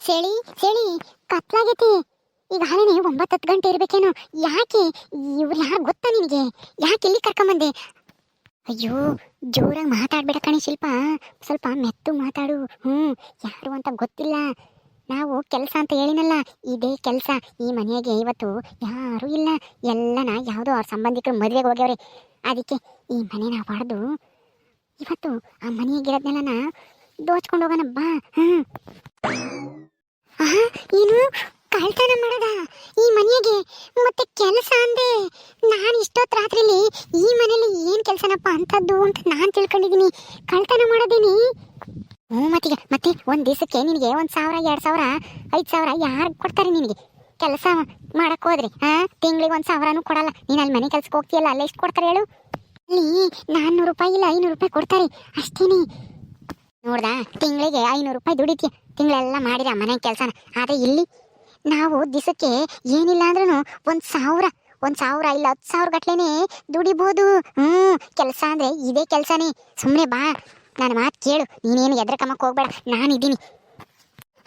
ಸೇಳಿ ಚಳಿ ಕತ್ಲಾಗೈತಿ. ಈಗ ಹಾಳೆ ಒಂಬತ್ತು ಹತ್ತು ಗಂಟೆ ಇರ್ಬೇಕೇನು. ಯಾಕೆ? ಇವ್ರು ಯಾರು ಗೊತ್ತಾ ನಿನಗೆ? ಯಾಕೆ ಇಲ್ಲಿ ಕರ್ಕೊಂಬಂದೆ? ಅಯ್ಯೋ, ಜೋರಾಗಿ ಮಾತಾಡ್ಬೇಡ ಕಣೆ ಶಿಲ್ಪ. ಸ್ವಲ್ಪ ಮೆತ್ತು ಮಾತಾಡು. ಹ್ಞೂ ಯಾರು ಅಂತ ಗೊತ್ತಿಲ್ಲ. ನಾವು ಕೆಲಸ ಅಂತ ಹೇಳಿನಲ್ಲ, ಇದೇ ಕೆಲಸ. ಈ ಮನೆಯಾಗೆ ಇವತ್ತು ಯಾರೂ ಇಲ್ಲ. ಎಲ್ಲನ ಯಾವುದೋ ಅವ್ರ ಸಂಬಂಧಿಕರು ಮದುವೆಗೆ ಹೋಗ್ಯವ್ರೆ. ಅದಕ್ಕೆ ಈ ಮನೆನ ಹೊಡೆದು ಇವತ್ತು ಆ ಮನೆಯಾಗಿರೋದನ್ನೆಲ್ಲನ ದೋಚ್ಕೊಂಡು ಹೋಗೋಣ ಬಾ. ಹ್ಞೂ ಏನು? ಕಳ್ತನ ಮಾಡದ ಈ ಮನೆಗೆ ಮತ್ತೆ ಕೆಲಸ ಅಂದೆ. ನಾನು ಇಷ್ಟೊತ್ತು ರಾತ್ರಿಲಿ ಈ ಮನೇಲಿ ಏನು ಕೆಲಸನಪ್ಪ ಅಂತದ್ದು ಅಂತ ನಾನು ತಿಳ್ಕೊಂಡಿದ್ದೀನಿ ಕಳ್ತನ ಮಾಡೋದೇನಿ. ಹ್ಞೂ ಮತ್ತೀಗ ಮತ್ತೆ ಒಂದು ದಿವಸಕ್ಕೆ ನಿನಗೆ ಒಂದು ಸಾವಿರ, ಎರಡ್ ಸಾವಿರ, ಐದು ಸಾವಿರ ಯಾರು ಕೊಡ್ತಾರೆ ನಿನಗೆ? ಕೆಲಸ ಮಾಡಕ್ಕೆ ಹೋದ್ರಿ ಹಾಂ ತಿಂಗಳಿಗೆ ಒಂದ್ ಸಾವಿರನೂ ಕೊಡಲ್ಲ. ನೀನು ಅಲ್ಲಿ ಮನೆ ಕೆಲಸಕ್ಕೆ ಹೋಗ್ತೀಯಲ್ಲ, ಅಲ್ಲ ಎಷ್ಟು ಕೊಡ್ತಾರೆ ಹೇಳು. ಅಲ್ಲಿ ನಾನ್ನೂರು ರೂಪಾಯಿ ಇಲ್ಲ, ಐನೂರು ರೂಪಾಯಿ ಕೊಡ್ತಾರೆ. ಅಷ್ಟೇನಿ. ನೋಡ್ದಾ? ತಿಂಗಳಿಗೆ ಐನೂರು ರೂಪಾಯಿ ದುಡಿತೀಯ. ತಿಂಗಳೆಲ್ಲ ಮಾಡಿರ ಮನೆ ಕೆಲಸನ. ಆದ್ರೆ ಇಲ್ಲಿ ನಾವು ದಿಸಕ್ಕೆ ಏನಿಲ್ಲ ಅಂದ್ರೂ ಒಂದು ಸಾವಿರ. ಒಂದು ಸಾವಿರ ಇಲ್ಲ, ಹತ್ತು ಸಾವಿರ ಗಟ್ಲೆನೆ ದುಡಿಬೋದು. ಹ್ಞೂ ಕೆಲಸ ಅಂದ್ರೆ ಇದೇ ಕೆಲಸನೇ. ಸುಮ್ಮನೆ ಬಾ. ನಾನು ಮಾತು ಕೇಳು. ನೀನೇನು ಎದ್ರಕಮ್ಮಕ್ಕೆ ಹೋಗ್ಬೇಡ. ನಾನಿದ್ದೀನಿ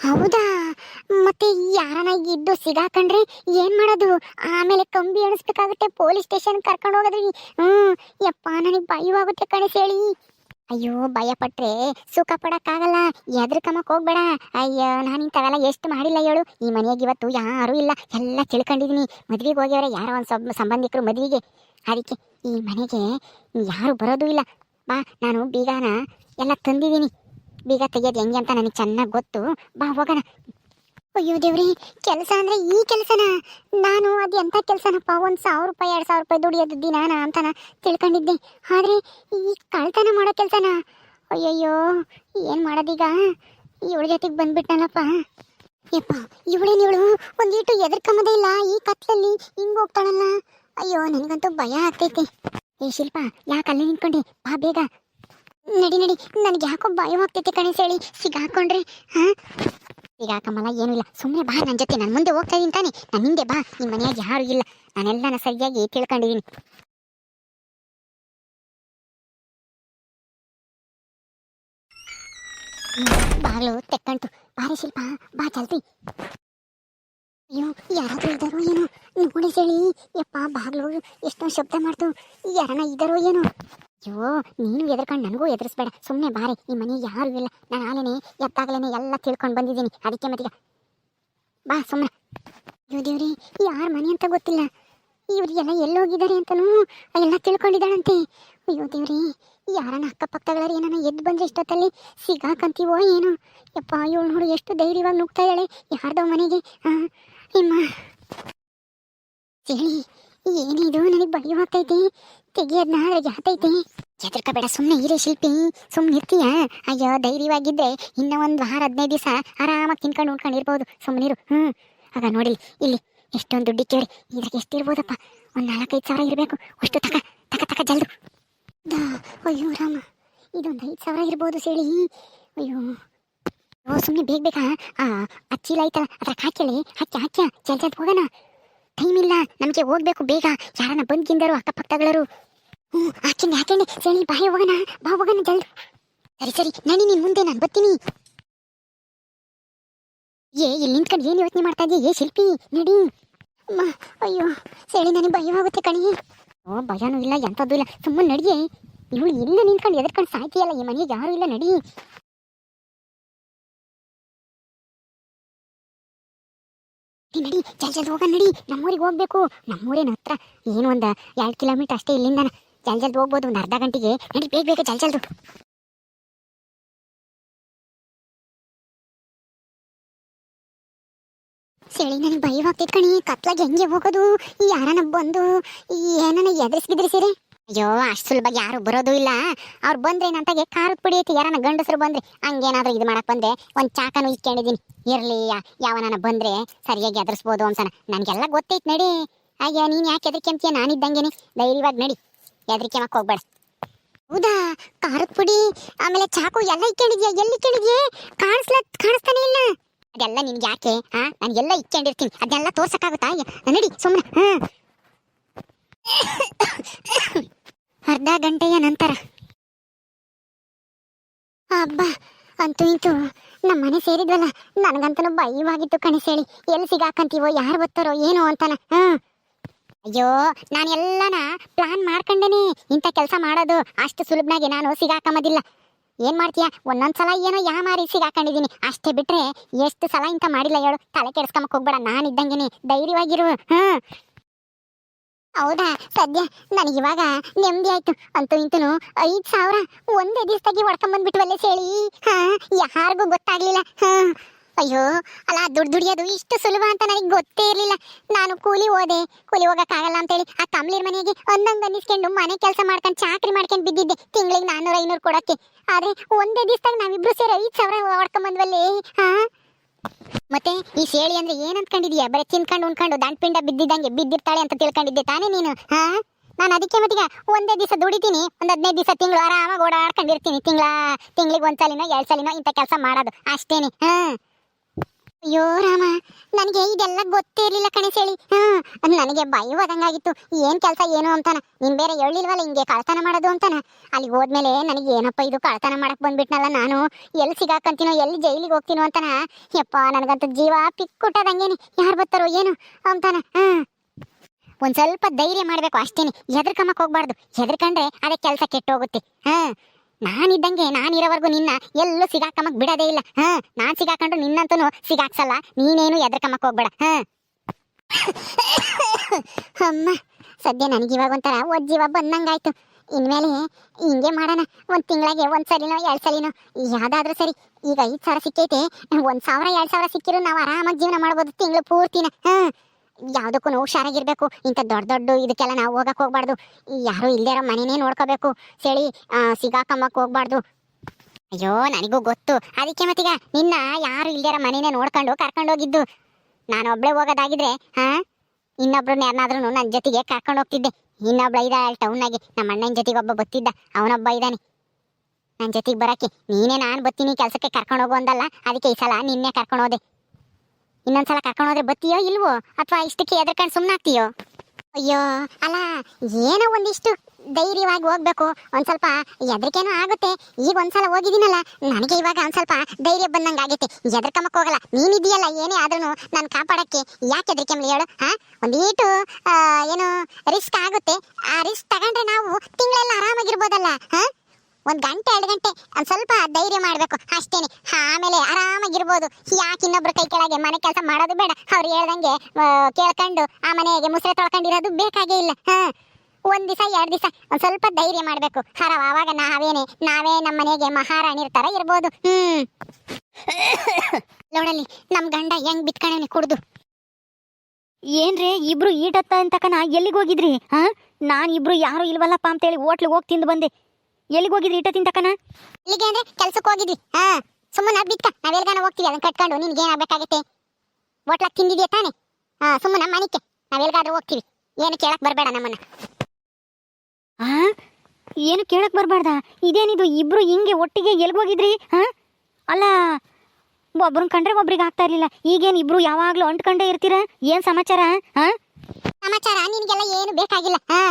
ಹೌದಾ? ಮತ್ತೆ ಯಾರನ ಇದ್ದು ಸಿಗಾಕೊಂಡ್ರೆ ಏನ್ ಮಾಡೋದು? ಆಮೇಲೆ ಕಂಬಿ ಎಣಿಸ್ಬೇಕಾಗುತ್ತೆ, ಪೊಲೀಸ್ ಸ್ಟೇಷನ್ ಕರ್ಕೊಂಡು ಹೋಗೋದ್ರಿ. ಹ್ಮ್, ಯಪ್ಪ, ನನಗೆ ಭಯವಾಗುತ್ತೆ ಕಣೆ ಹೇಳಿ ಅಯ್ಯೋ ಭಯ ಪಟ್ರೆ ಸುಖ ಪಡಕ್ಕಾಗಲ್ಲ. ಕಮಕ್ ಹೋಗ್ಬೇಡ. ಅಯ್ಯೋ, ನಾನು ಇಂಥವೆಲ್ಲ ಎಷ್ಟು ಮಾಡಿಲ್ಲ ಹೇಳು. ಈ ಮನೆಯಾಗ ಇವತ್ತು ಯಾರೂ ಇಲ್ಲ. ಎಲ್ಲ ತಿಳ್ಕೊಂಡಿದೀನಿ. ಮದ್ವೆಗೆ ಹೋಗ್ಯವ್ರೆ ಯಾರೋ ಒಂದು ಸಬ್, ಸಂಬಂಧಿಕರು ಮದುವೆಗೆ. ಅದಕ್ಕೆ ಈ ಮನೆಗೆ ಯಾರು ಬರೋದು ಇಲ್ಲ. ಬಾ, ನಾನು ಬೀಗಾನ ಎಲ್ಲ ತಂದಿದ್ದೀನಿ ಬೀಗ ತೆಗಿಯೋದು ಹೆಂಗೆ ಅಂತ ನನಗೆ ಚೆನ್ನಾಗಿ ಗೊತ್ತು. ಬಾ, ಹೋಗೋಣ. ಅಯ್ಯೋ ದೇವ್ರಿ, ಕೆಲಸ ಅಂದ್ರೆ ಈ ಕೆಲಸನ? ನಾನು ಅದು ಎಂಥ ಕೆಲಸನಪ್ಪ? ಒಂದು ಸಾವಿರ ರೂಪಾಯಿ, ಎರಡು ಸಾವಿರ ರೂಪಾಯಿ ದುಡಿಯೋದು ದಿನಾನ ಅಂತನ ತಿಳ್ಕೊಂಡಿದ್ದೆ. ಆದ್ರೆ ಈ ಕಳ್ತನ ಮಾಡೋ ಕೆಲಸನ? ಅಯ್ಯಯ್ಯೋ, ಏನು ಮಾಡೋದೀಗ? ಇವಳ ಜೊತೆಗೆ ಬಂದ್ಬಿಟ್ನಲ್ಲಪ್ಪ. ಯಪ್ಪ, ಇವಳೇನು ಇವಳು? ಒಂದೀಟು ಎದರ್ಕಂಬದೇ ಇಲ್ಲ, ಈ ಕತ್ಲಲ್ಲಿ ಹಿಂಗ್ ಹೋಗ್ತಾಳಲ್ಲ. ಅಯ್ಯೋ, ನನಗಂತೂ ಭಯ ಆಗ್ತೈತೆ. ಏ, ಶಿಲ್ಪ, ಯಾಕೆ ಅಲ್ಲಿ ನಿಂತ್ಕೊಂಡೆ? ಬಾ, ಬೇಗ. ನಡಿ ನಡಿ, ನನಗೆ ಯಾಕೋ ಭಯವಾಗ್ತೈತೆ ಕಣೆ, ಸೇಳಿ. ಸಿಗಾಕೊಂಡ್ರೆ, ಹಾ? ಸಿಗಾಕಮ್ಮಲ್ಲ ಏನೂ ಇಲ್ಲ. ಸುಮ್ಮನೆ ಬಾ ನನ್ನ ಜೊತೆ. ನನ್ನ ಮುಂದೆ ಹೋಗ್ತಾ ಇದ್ದೀನಿ ತಾನೆ. ನನ್ನ ಹಿಂದೆ ಬಾ. ಈ ಮನೆಯಾಗ ಯಾರು ಇಲ್ಲ. ನಾನೆಲ್ಲನ ಸರಿಯಾಗಿ ತಿಳ್ಕೊಂಡಿದ್ದೀನಿ ಬಾಗ್ಲು ತೆಕ್ಕಂಟು. ಬಾರಿ ಶಿಲ್ಪ. ಬಾ ಜಲ್ದಿ. ಅಯ್ಯೋ, ಯಾರಾದ್ರೂ ಇದ್ದಾರೋ ಏನೋ? ನೋಡಿ ಹೇಳಿ. ಯಪ್ಪ, ಬಾಗ್ಲು ಎಷ್ಟೊಂದು ಶಬ್ದ ಮಾಡ್ತು. ಯಾರನ್ನ ಇದ್ದಾರೋ ಏನೋ? ಅಯ್ಯೋ ನೀನು ಎದ್ರಕೊಂಡು ನನಗೂ ಎದುರಿಸ್ಬೇಡ. ಸುಮ್ಮನೆ ಬಾರಿ ಈ ಮನೆ ಯಾರು ಇಲ್ಲ. ನಾನು ಆಲೇನೆ ಎತ್ತಾಗಲೇನೆ ಎಲ್ಲ ತಿಳ್ಕೊಂಡು ಬಂದಿದ್ದೀನಿ. ಅದಕ್ಕೆ ಮತ್ತೀಗ ಬಾ ಸುಮ್ಮನೆ ಅಯ್ಯೋ ದೇವ್ರಿ ಯಾರ ಮನೆ ಅಂತ ಗೊತ್ತಿಲ್ಲ. ಇವ್ರಿಗೆಲ್ಲ ಎಲ್ಲೋಗಿದ್ದಾರೆ ಅಂತನೂ ಎಲ್ಲ ತಿಳ್ಕೊಂಡಿದ್ದಾಳಂತೆ. ಅಯ್ಯೋ ದೇವ್ರಿ ಯಾರನ್ನ ಅಕ್ಕಪಕ್ಕದವರು ಏನನ್ನ ಎದ್ದು ಬಂದ್ರೆ ಇಷ್ಟೊತ್ತಲ್ಲಿ ಸಿಗಾಕಂತೀವೋ ಏನೋ. ಯಪ್ಪ ಇವಳು ನೋಡು ಎಷ್ಟು ಧೈರ್ಯವಾಗಿ ನುಗ್ತಾ ಇದ್ದಾಳೆ. ಯಾರ್ದೋ ಮನೆಗೆ ಆ, ನಿಮ್ಮ ಹೇಳಿ ಏನಿದು? ನನಗೆ ಭಯವಾಗ್ತೈತೆ ತೆಗಿಯೋದ್ನ ಜಾತೈತೆ ಹೆದರ್ಕಬೇಡ ಸುಮ್ಮನೆ ಇರೇ ಶಿಲ್ಪಿ ಸುಮ್ಮನೆ ಇರ್ತೀಯ? ಅಯ್ಯೋ ಧೈರ್ಯವಾಗಿದ್ದೆ ಇನ್ನ ಒಂದು ವಾರ, ಹದಿನೈದು ದಿವಸ ಆರಾಮಾಗಿ ತಿನ್ಕೊಂಡು ಉಣ್ಕೊಂಡು ಇರ್ಬೋದು. ಸುಮ್ಮನಿರು ಹ್ಞೂ ಆಗ ನೋಡಿ ಇಲ್ಲಿ ಎಷ್ಟೊಂದು ದುಡ್ಡು ಕೇಳಿ. ಇದ್ರಾಗ ಎಷ್ಟಿರ್ಬೋದಪ್ಪ? ಒಂದು ನಾಲ್ಕೈದು ಸಾವಿರ ಇರಬೇಕು. ಅಷ್ಟು ತಕ ತಕ ತಕ ಜಲ್ದು. ಅಯ್ಯೋ, ರಾಮ. ಇದೊಂದು ಐದು ಸಾವಿರ ಇರ್ಬೋದು ಸೇಳಿ. ಅಯ್ಯೋ. ಓ ಸುಮ್ಮನೆ ಬೇಗ ಬೇಕಾ? ಆ, ಅಚ್ಚಿಲ ಐತಲ್ಲ ಅದ್ರ ಹಾಕ್ಯಳಿ. ಹಾಕಿ ಹಾಕ್ಯ. ಜಲ್ ಜಲ್ದ್ ಹೋಗೋಣ. ಟೈಮ್ ಇಲ್ಲ ನಮಗೆ ಹೋಗ್ಬೇಕು ಬೇಗ. ಯಾರನ್ನ ಬಂದ್ಕಿಂದರು ಅಕ್ಕಪಕ್ಕಗಳರು ಹ್ಞೂ ಹಾಕಿಂದೆ ಹಾಕಿಂದೆ ಸರಿ, ಬಾಯಿ ಹೋಗೋಣ, ಬಾ ಹೋಗೋಣ ಜಲ್ದಿ. ಸರಿ ಸರಿ. ನಡಿ, ನೀನು ಮುಂದೆ, ನಾನು ಬರ್ತೀನಿ. ಏ, ಇಲ್ಲಿ ನಿಂತ್ಕೊಂಡು ಏನು ಯೋಚನೆ ಮಾಡ್ತಾ ಇದೀಯ? ಏ, ಶಿಲ್ಪಿ, ನಡಿ. ಅಯ್ಯೋ ಸರಿ ನನಗೆ ಭಯವಾಗುತ್ತೆ ಕಣಿ. ಓ, ಭಯನೂ ಇಲ್ಲ, ಎಂಥದ್ದು ಇಲ್ಲ. ಸುಮ್ಮನೆ ನಡಿಯೇ. ಇವಳು ಇಲ್ಲ ನಿಂತ್ಕೊಂಡು ಎದ್ಕೊಂಡು ಸಾಯ್ತೀಯಲ್ಲ, ಈ ಮನೆಗೆ ಯಾರು ಇಲ್ಲ, ನಡಿ. ನಡಿ, ಜಲ್ ಜಲ್ದಿ ಹೋಗೋಣ ನಡಿ. ನಮ್ಮೂರಿಗೆ ಹೋಗ್ಬೇಕು. ನಮ್ಮೂರೇನ ಹತ್ರ ಏನು ಒಂದು ಎರಡು ಕಿಲೋಮೀಟರ್ ಅಷ್ಟೇ ಇಲ್ಲಿಂದ ಜಲ್ ಜಲ್ದಿ ಹೋಗ್ಬೋದು ಒಂದು ಅರ್ಧ ಗಂಟೆಗೆ. ನಡಿ ಬೇಗ ಬೇಗ ಜಲ್ ಜಲ್ದು. ಸೆಳಿ ನನಗೆ ಭಯವಾಗ್ತೈತೆ ಕಣಿ. ಕತ್ಲಾಗ ಹೆಂಗೆ ಹೋಗೋದು? ಈ ಯಾರನ ಬಂದು ಈ ಏನನ ಎದುರಿಸ್ಗಿದ್ರಿ ಗಿದ್ರಿಸಿರಿ ಅಯ್ಯೋ, ಅಷ್ಟು ಸುಲಭ ಯಾರು ಬರೋದು ಇಲ್ಲ. ಅವ್ರು ಬಂದ್ರೆ ನಂತಾಗೆ ಕಾರು ಐತಿ ಯಾರನ್ನ ಗಂಡಸರು ಬಂದ್ರೆ ಹಂಗೇನಾದ್ರೂ ಇದು ಮಾಡಕ್ ಬಂದೆ. ಒಂದ್ ಚಾಕನು ಇಟ್ಕೊಂಡಿದೀನಿ ಇರ್ಲಿ ಯಾವನ ಬಂದ್ರೆ ಸರಿಯಾಗಿ ಎದುರಿಸ್ಬೋದು ಅನ್ಸನ ನನ್ಗೆಲ್ಲ ಗೊತ್ತೈತ್ ನಡಿ. ಅಯ್ಯ, ನೀನು ಯಾಕೆ ಎದ್ರಿಕೆಂತೀಯ ನಾನಿದ್ದಂಗೆನೆ ಧೈರ್ಯವಾಗಿ ನಡಿ. ಎದ್ರಿಕೆಮಕ್ ಹೋಗ್ಬೇಡ. ಹೌದಾ? ಖಾರದ ಪುಡಿ, ಆಮೇಲೆ ಚಾಕು ಎಲ್ಲ ಇಟ್ಕೊಂಡಿದ್ಯಾ? ಎಲ್ಲಿ ಇಟ್ಕೊಂಡಿದ್ಯಾ? ಕಾಣಿಸ್ಲ, ಕಾಣಿಸ್ತಾನೆ ಇಲ್ಲ. ಅದೆಲ್ಲ ನಿನ್ಗೆ ಯಾಕೆ ಹಾ ನಾನು ಎಲ್ಲ ಇಟ್ಕೊಂಡಿರ್ತೀನಿ. ಅದೆಲ್ಲ ತೋರ್ಸಕ್ಕಾಗುತ್ತಾ? ನಡಿ ಸುಮ್ಮನೆ ಹ್ಮ್. ಅರ್ಧ ಗಂಟೆಯ ನಂತರ. ಅಬ್ಬಾ, ಅಂತೂ ಇಂತೂ ನಮ್ಮ ಮನೆ ಸೇರಿದ್ವಲ್ಲ ನನಗಂತೂ ಭಯವಾಗಿತ್ತು ಕಣಿಸೇಳಿ ಎಲ್ಲಿ ಸಿಗಾಕಂತೀವೋ, ಯಾರು ಬರ್ತಾರೋ, ಏನೋ ಅಂತಾನ. ಅಯ್ಯೋ ಅಯ್ಯೋ ಎಲ್ಲಾನ ಪ್ಲಾನ್ ಮಾಡ್ಕೊಂಡೇನೆ. ಇಂಥ ಕೆಲಸ ಮಾಡೋದು ಅಷ್ಟು ಸುಲಭನಾಗಿ ನಾನು ಸಿಗಾಕಮದಿಲ್ಲ. ಏನ್ ಮಾಡ್ತೀಯ? ಒಂದೊಂದ್ಸಲ ಏನೋ ಯಾ ಮಾರಿ ಸಿಗಾಕೊಂಡಿದೀನಿ. ಅಷ್ಟೇ ಬಿಟ್ರೆ ಎಷ್ಟು ಸಲ ಇಂಥ ಮಾಡಿಲ್ಲ ಹೇಳು. ತಲೆ ಕೆಡ್ಸ್ಕೊಂಬಕ್ ಹೋಗ್ಬೇಡ. ನಾನು ಇದ್ದಂಗೆನೆ. ಧೈರ್ಯವಾಗಿರು. ಹಾ. ಹೌದಾ? ಸದ್ಯ ನನಗೆ ಇವಾಗ ನೆಮ್ಮದಿ ಆಯ್ತು. ಅಂತೂ ಇಂತೂ ಐದು ಸಾವಿರ ಒಂದೇ ದಿವಸದಾಗಿ ಹೊಡ್ಕೊಂಬಂದ್ಬಿಟ್ವಲ್ಲೇ ಸೇಳಿ ಹಾ, ಯಾರಿಗೂ ಗೊತ್ತಾಗ್ಲಿಲ್ಲ. ಹಾ. ಅಯ್ಯೋ, ಅಲ್ಲ ದುಡ್ಡು ದುಡಿಯೋದು ಇಷ್ಟು ಸುಲಭ ಅಂತ ನನಗೆ ಗೊತ್ತೇ ಇರಲಿಲ್ಲ. ನಾನು ಕೂಲಿ ಹೋದೆ. ಕೂಲಿ ಹೋಗೋಕ್ಕಾಗಲ್ಲ ಅಂತೇಳಿ ಆ ಕಮ್ಲಿರ್ ಮನೆಗೆ ಒಂದೊಂದು ಅನ್ನಿಸ್ಕೊಂಡು ಮನೆ ಕೆಲಸ ಮಾಡ್ಕೊಂಡು ಚಾಕ್ರಿ ಮಾಡ್ಕೊಂಡು ಬಿದ್ದಿದ್ದೆ. ತಿಂಗಳಿಗೆ ನಾನ್ನೂರ ಐನೂರು ಕೊಡಕ್ಕೆ. ಆದ್ರೆ ಒಂದೇ ದಿವಸದಾಗ ನಾವಿಬ್ರು ಸೇರಿ ಐದು ಸಾವಿರ ಹೊಡ್ಕೊಂಬಂದ್ವಲ್ಲೇ. ಹಾ. ಮತ್ತೆ ಈ ಸೇಳಿ ಅಂದ್ರೆ ಏನಂತ ಕಂಡಿದೀಯ? ಬರೀ ತಿನ್ಕೊಂಡು, ಉಣ್ಕೊಂಡು, ದಂಡ್ಪಿಂಡ ಬಿದ್ದಿದ್ದಂಗೆ ಬಿದ್ದಿರ್ತಾಳೆ ಅಂತ ತಿಳ್ಕೊಂಡಿದ್ದೆ ತಾನೇ ನೀನು? ಹಾ? ನಾನು ಅದಕ್ಕೆ ಮತ್ತೀಗ ಒಂದೇ ದಿವಸ ದುಡಿತೀನಿ. ಒಂದ್ ಹದಿನೈದು ದಿವಸ ತಿಂಗಳು ಆರಾಮಾಗಿ ಓಡಾಡ್ಕೊಂಡಿರ್ತೀನಿ. ತಿಂಗಳ ತಿಂಗಳಿಗೆ ಒಂದ್ ಸಲಿನೋ ಎರಡ್ ಸಲಿನೋ ಇಂಥ ಕೆಲಸ ಮಾಡೋದು. ಅಷ್ಟೇನೆ. ಹಾ? ಅಯ್ಯೋ ರಾಮ, ನನಗೆ ಇದೆಲ್ಲ ಗೊತ್ತೇ ಇರಲಿಲ್ಲ ಕಣೆ ಹೇಳಿ ಹಾ ನನಗೆ ಭಯವಾದಂಗಾಗಿತ್ತು ಏನು ಕೆಲಸ ಏನು ಅಂತಾನ? ನಿನ್ ಬೇರೆ ಹೇಳಿಲ್ವಲ್ಲ ಹಿಂಗೆ ಕಳ್ತನ ಮಾಡೋದು ಅಂತಾನ? ಅಲ್ಲಿಗೆ ಹೋದ್ಮೇಲೆ ನನಗೆ ಏನಪ್ಪ ಇದು ಕಳ್ತನ ಮಾಡಕ್ ಬಂದ್ಬಿಟ್ನಲ್ಲ ನಾನು? ಎಲ್ಲಿ ಸಿಗಾಕಂತೀನೋ ಎಲ್ಲಿ ಜೈಲಿಗೆ ಹೋಗ್ತೀನೋ ಅಂತಾನ? ಯಪ್ಪ, ನನಗಂತೂ ಜೀವ ಪಿಕ್ಕುಟ್ಟದಂಗೇನಿ ಯಾರು ಬರ್ತಾರೋ ಏನು ಅಂತಾನ? ಹಾ. ಒಂದ್ ಸ್ವಲ್ಪ ಧೈರ್ಯ ಮಾಡಬೇಕು ಅಷ್ಟೇನೆ. ಹೆದರ್ಕಮಕ್ ಹೋಗ್ಬಾರ್ದು. ಹೆದರ್ಕಂಡ್ರೆ ಅದೇ ಕೆಲಸ ಕೆಟ್ಟೋಗುತ್ತೆ. ಹಾ. ನಾನಿದ್ದಂಗೆ ನಾನಿರೋವರೆಗೂ ನಿನ್ನ ಎಲ್ಲೂ ಸಿಗಾಕಮಕ್ ಬಿಡೋದೇ ಇಲ್ಲ. ಹಾ, ನಾನ್ ಸಿಗಾಕೊಂಡ್ರು ನಿನ್ನಂತೂ ಸಿಗಾಕ್ಸಲ್ಲ. ನೀನೇನು ಎದ್ರಕಮಕ್ ಹೋಗ್ಬೇಡ. ಹಾ. ಅಮ್ಮ, ಸದ್ಯ ನನಗಿವಾಗ ಒಂಥರ ಒಜ್ಜೀವ ಬಂದಂಗಾಯ್ತು. ಇನ್ಮೇಲೆ ಹಿಂಗೆ ಮಾಡೋಣ. ಒಂದ್ ತಿಂಗಳಿಗೆ ಒಂದ್ ಸಲಿನೋ, ಎರಡು ಸಲಿನೋ. ಯಾವ್ದಾದ್ರೂ ಸರಿ. ಈಗ ಐದ್ ಸಾವಿರ ಸಿಕ್ಕೈತೆ. ಒಂದ್ ಸಾವಿರ, ಎರಡ್ ಸಾವಿರ ಸಿಕ್ಕಿರೋ ನಾವು ಆರಾಮಾಗಿ ಜೀವನ ಮಾಡ್ಬೋದು ತಿಂಗಳು ಪೂರ್ತಿನ. ಹಾ. ಯಾವ್ದಕ್ಕೂ ಹುಷಾರಾಗಿರ್ಬೇಕು. ಇಂಥ ದೊಡ್ಡ ದೊಡ್ಡ ಇದಕ್ಕೆಲ್ಲ ನಾವು ಹೋಗಕ್ಕೆ ಹೋಗ್ಬಾರ್ದು. ಯಾರು ಇಲ್ದೇ ಇರೋ ಮನೆನೇ ನೋಡ್ಕೋಬೇಕು. ಸೇಳಿ ಸಿಗಾಕಮ್ಮಕ್ಕೆ ಸಿಗಾಕಮ್ಮಕ್ ಹೋಗ್ಬಾರ್ದು. ಅಯ್ಯೋ, ನನಗೂ ಗೊತ್ತು. ಅದಕ್ಕೆ ಮತ್ತೀಗ ನಿನ್ನ ಯಾರು ಇಲ್ದೇ ಇರೋ ಮನೆನೇ ನೋಡ್ಕೊಂಡು ಕರ್ಕೊಂಡು ಹೋಗಿದ್ದು. ನಾನು ಒಬ್ಳೆ ಹೋಗೋದಾಗಿದ್ರೆ, ಹಾಂ? ಇನ್ನೊಬ್ರನ್ನ ಯಾರನ್ನಾದ್ರೂ ನನ್ನ ಜೊತೆಗೆ ಕರ್ಕೊಂಡು ಹೋಗ್ತಿದ್ದೆ. ಇನ್ನೊಬ್ಳ ಇದ ಟೌನಾಗೆ ನಮ್ಮ ಅಣ್ಣನ ಜೊತೆಗೆ ಒಬ್ಬ ಬತ್ತಿದ್ದ. ಅವನೊಬ್ಬ ಇದ್ದಾನೆ ನನ್ನ ಜೊತೆಗೆ ಬರಕ್ಕೆ ನೀನೇ ನಾನು ಬತ್ತೀನಿ. ಕೆಲಸಕ್ಕೆ ಕರ್ಕೊಂಡು ಹೋಗು ಅಂದಲ್ಲ. ಅದಕ್ಕೆ ಈ ಸಲ ನಿನ್ನೆ ಕರ್ಕೊಂಡು ಹೋದೆ. ಇನ್ನೊಂದ್ಸಲ ಕರ್ಕೊಂಡು ಹೋದ್ರೆ ಬತ್ತೀಯೋ ಇಲ್ವೋ? ಅಥವಾ ಇಷ್ಟಕ್ಕೆ ಎದ್ರಕೊಂಡು ಸುಮ್ಮನಾಗ್ತೀಯೋ ಅಯ್ಯೋ, ಅಲ್ಲ, ಏನೋ ಒಂದಿಷ್ಟು ಧೈರ್ಯವಾಗಿ ಹೋಗ್ಬೇಕು. ಒಂದ್ ಸ್ವಲ್ಪ ಹೆದರಿಕೆನೂ ಆಗುತ್ತೆ. ಈಗ ಒಂದ್ಸಲ ಹೋಗಿದ್ದೀನಲ್ಲ, ನನಗೆ ಇವಾಗ ಒಂದ್ ಸ್ವಲ್ಪ ಧೈರ್ಯ ಬಂದಂಗೆ ಆಗೈತೆ. ಎದ್ರಕಮಕ್ಕೆ ಹೋಗಲ್ಲ. ನೀನಿದೆಯಲ್ಲ ಏನೇ ಆದ್ರೂ ನಾನು ಕಾಪಾಡಕ್ಕೆ. ಯಾಕೆ ಹೆದರಿಕೆ ಹೇಳು, ಹಾ? ಒಂದೀಟು ಏನು ರಿಸ್ಕ್ ಆಗುತ್ತೆ. ಆ ರಿಸ್ಕ್ ತಗೊಂಡ್ರೆ ನಾವು ತಿಂಗಳೆಲ್ಲ ಆರಾಮಾಗಿರ್ಬೋದಲ್ಲ, ಹಾ? ಒಂದ್ ಗಂಟೆ, ಎರಡು ಗಂಟೆ, ಒಂದ್ ಸ್ವಲ್ಪ ಧೈರ್ಯ ಮಾಡ್ಬೇಕು. ಅಷ್ಟೇನೆ. ಆಮೇಲೆ ಆರಾಮಾಗಿರ್ಬೋದು. ಯಾಕೆ ಇನ್ನೊಬ್ರು ಕೈ ಕೆಳಗೆ ಮನೆ ಕೆಲಸ ಮಾಡೋದು ಬೇಡ? ಅವ್ರು ಹೇಳ್ದಂಗೆ ಕೇಳ್ಕೊಂಡು ಆ ಮನೆಗೆ ಮುಸ್ರೆ ತೊಳ್ಕೊಂಡಿರೋದು ಬೇಕಾಗೇ ಇಲ್ಲ. ಹಾ. ಒಂದ್ ದಿವಸ ಎರಡು ದಿವಸ ಒಂದ್ ಸ್ವಲ್ಪ ಧೈರ್ಯ ಮಾಡ್ಬೇಕು. ಹರವ ಅವಾಗ ನಾವೇನೆ, ನಾವೇ ನಮ್ಮ ಮನೆಗೆ ಮಹಾರಾಣಿ ತರ ಇರ್ಬೋದು. ಹ್ಮ್. ನೋಡಲಿ ನಮ್ ಗಂಡ ಹೆಂಗ್ ಬಿತ್ಕಣೆ ಕುಡ್ದು. ಏನ್ರಿ, ಇಬ್ರು ಈಟತ್ತ ಅಂತಕನ ಎಲ್ಲಿಗೆ ಹೋಗಿದ್ರಿ? ಹಾ? ನಾನ್ ಇಬ್ರು ಯಾರು ಇಲ್ವಲ್ಲಪ್ಪ ಅಂತೇಳಿ ಹೋಟ್ಲಿಗೆ ಹೋಗಿ ತಿಂದು ಬಂದೆ. ಎಲ್ಲಿಗೆ ಹೋಗಿದ್ರಿ ಇಟ್ಟ ತಿಂತಕನ ಇಲ್ಲಿಗೆ ಅಂದ್ರೆ ಕೆಲ್ಸಕ್ಕೆ ಹೋಗಿದ್ವಿ. ಹಾ ಸುಮ್ಮನೆ ಬಿತ್ತ ನಾವೆಲ್ಗಾನ ಹೋಗ್ತೀವಿ ಅದನ್ನ ಕಟ್ಕೊಂಡು ನಿನ್ಗೆ ಏನಾಗಬೇಕಾಗತ್ತೆ ಹೋಟ್ಲಾಗ ತಿಂದಿದ್ಯಾ ತಾನೆ? ಹಾ ಸುಮ್ಮನೆ ಮನಿಕೆ ನಾವೆಲ್ಗಾದ್ರೂ ಹೋಗ್ತೀವಿ. ಏನು ಕೇಳಕ್ ಬರಬೇಡ ನಮ್ಮನ್ನ. ಹಾ ಏನು ಕೇಳಕ್ ಬರಬಾರ್ದ? ಇದೇನಿದು ಇಬ್ರು ಹಿಂಗೆ ಒಟ್ಟಿಗೆ ಎಲ್ಲಿಗೆ ಹೋಗಿದ್ರಿ? ಹಾ? ಅಲ್ಲ ಒಬ್ರನ್ ಕಂಡ್ರೆ ಒಬ್ರಿಗೆ ಆಗ್ತಾ ಇರ್ಲಿಲ್ಲ. ಈಗೇನು ಇಬ್ರು ಯಾವಾಗ್ಲೂ ಅಂಟ್ಕೊಂಡೇ ಇರ್ತೀರ? ಏನ್ ಸಮಾಚಾರ? ಹಾ? ಸಮಾಚಾರ ನಿನ್ಗೆಲ್ಲ ಏನು ಬೇಕಾಗಿಲ್ಲ. ಹಾ.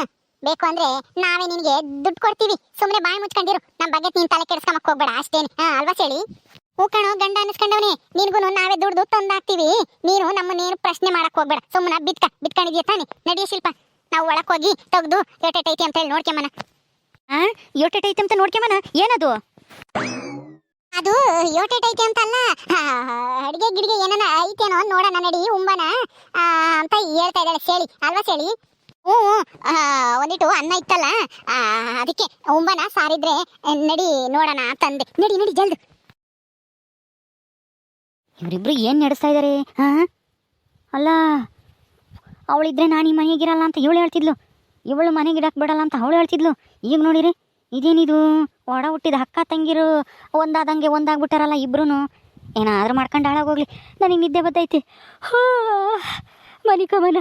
ಬೇಕು ಅಂದ್ರೆ ನಾವೇ ನಿನಗೆ ದುಡ್ಡು ಕೊಡ್ತೀವಿ. ಸುಮ್ಮನೆ ಬಾಯಿ ಮುಚ್ಕೊಂಡಿರು. ನಮ್ಮ ಬಗ್ಗೆ ನೀನು ತಲೆ ಕೆಡಿಸ್ಕೊಂಬಕ್ ಹೋಗ್ಬೇಡ ಅಷ್ಟೇನೆ. ಹಾ ಅಲ್ವಾ ಹೇಳಿ ಹೂ ಕಣೋ ಗಂಡ ಅನ್ಸ್ಕೊಂಡವನೇ ನಿನ್ಗೂ ನಾವೇ ದುಡ್ದು ತಂದಾಕ್ತಿವಿ. ನೀನು ನಮ್ಮನ್ನೇನು ಪ್ರಶ್ನೆ ಮಾಡಕ್ ಹೋಗ್ಬೇಡ. ಸುಮ್ಮನೆ ಬಿತ್ಕ ಬಿತ್ಕೊಂಡಿದ್ಯಾ ತಾನೆ? ನಡಿಯ ಶಿಲ್ಪ. ನಾವು ಒಳಕ್ ಹೋಗಿ ತೆಗ್ದು ಐತಿ ಅಂತ ಹೇಳಿ ನೋಡ್ಕೊಂಬನ ಹಾ ಯೋಟೆಟ್ ಐತಿ ಅಂತ ನೋಡ್ಕೊಂಬನ ಏನದು? ಅದು ಯೋಟೆಟ್ ಐತಿ ಅಂತಲ್ಲ ಅಡ್ಗೆ ಗಿಡಿಗೆ ಏನಾನ ಐತೇನೋ ನೋಡೋಣ ನಡಿ ಉಂಬನ. ಅಂತ ಹೇಳ್ತಾ ಇದ್ದಾಳೆ ಸೇಳಿ. ಅಲ್ವಾ ಸೇಳಿ? ಹ್ಞೂ ಒಂದಿಟ್ಟು ಅನ್ನ ಇತ್ತಲ್ಲ? ಅದಕ್ಕೆ ಉಂಬನ ಸಾರಿದ್ರೆ ನಡಿ ನೋಡೋಣ ತಂದೆ. ನಡಿ ನಡಿ, ಜಲ್ದು. ಇವರಿಬ್ರು ಏನ್ ನಡೆಸ್ತಾ ಇದಾರೆ? ಅಲ್ಲ, ಅವಳಿದ್ರೆ ನಾನು ಈ ಮನೆಗಿರಲ್ಲ ಅಂತ ಇವಳು ಹೇಳ್ತಿದ್ಲು. ಇವಳು ಮನೆಗೆ ಇಡಕ್ ಬಿಡಲ್ಲ ಅಂತ ಅವಳು ಹೇಳ್ತಿದ್ಲು. ಈಗ ನೋಡಿರಿ, ಇದೇನಿದು? ಒಡ ಹುಟ್ಟಿದ ಅಕ್ಕ ತಂಗಿರು ಒಂದಾದಂಗೆ ಒಂದಾಗ್ಬಿಟ್ಟಾರಲ್ಲ ಇಬ್ರು ಏನಾದ್ರೂ ಮಾಡ್ಕೊಂಡು ಹಾಳಾಗೋಗ್ಲಿ. ನನಗೆ ನಿದ್ದೆ ಬತ್ತೈತಿ. ಹಾ ಮನಿಕಮನ